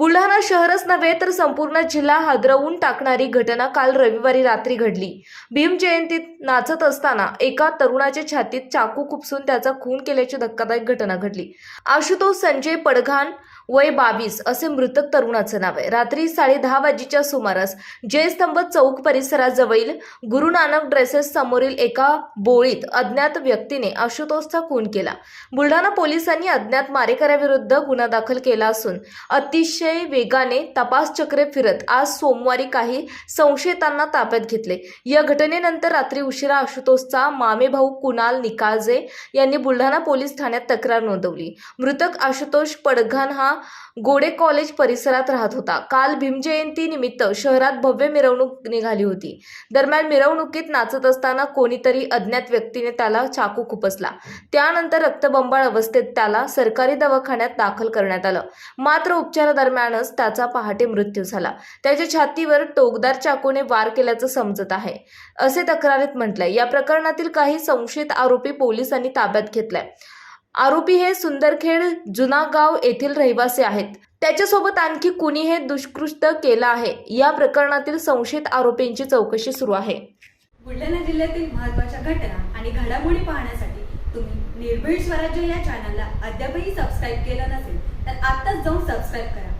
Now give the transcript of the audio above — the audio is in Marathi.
बुलढाणा शहरच नव्हे तर संपूर्ण जिल्हा हादरवून टाकणारी घटना काल रविवारी रात्री घडली. भीम जयंतीत नाचत असताना एका तरुणाच्या छातीत चाकू खुपसून त्याचा खून केल्याची धक्कादायक घटना घडली. आशुतोष संजय पडघान वय बावीस असे मृतक तरुणाचं नाव आहे. रात्री साडे दहा वाजेच्या सुमारास जयस्तंभ चौक परिसराजवळील गुरु नानक ड्रेसेस समोरील एका बोळीत अज्ञात व्यक्तीने आशुतोषचा खून केला. बुलढाणा पोलिसांनी अज्ञात मारेकऱ्याविरुद्ध गुन्हा दाखल केला असून अतिशय वेगाने तपास चक्रे फिरत आज सोमवारी काही संशयितांना ताब्यात घेतले. या घटनेनंतर रात्री उशिरा आशुतोषचा मामे भाऊ कुणाल निकाळजे यांनी बुलढाणा पोलीस ठाण्यात तक्रार नोंदवली. मृतक आशुतोष पडघान हा गोडे कॉलेज परिसरात राहत होता. काल भीमजयंती निमित्त शहरात भव्य मिरवणूक निघाली होती. दरम्यान मिरवणुकीत नाचत असताना कोणीतरी अज्ञात व्यक्तीने त्याला चाकू खुपसला. त्यानंतर रक्तबंबाळ अवस्थेत त्याला सरकारी दवाखान्यात दाखल करण्यात आलं. मात्र दरम्यानच त्याचा पहाटे मृत्यू झाला. त्याच्या छातीवर टोकदार चाकूने वार केल्याचं समजत आहे. असे तक्रारीत म्हटलंय या प्रकरणातील काही संशयित आरोपी पोलिसांनी ताब्यात घेतलाय. आरोपी हे सुंदरखेड जुनागाव येथील रहिवासी आहेत. त्याच्यासोबत आणखी कुणी हे दुष्कृत्य केलं आहे? या प्रकरणातील संशयित आरोपींची चौकशी सुरू आहे. बुलढाणा जिल्ह्यातील महत्त्वाच्या घटना आणि घडामोडी पाहण्यासाठी तुम्ही निर्भीड स्वराज्य या चॅनलला अद्यापही सबस्क्राईब केलं नसेल तर आत्ताच जाऊन सबस्क्राईब करा.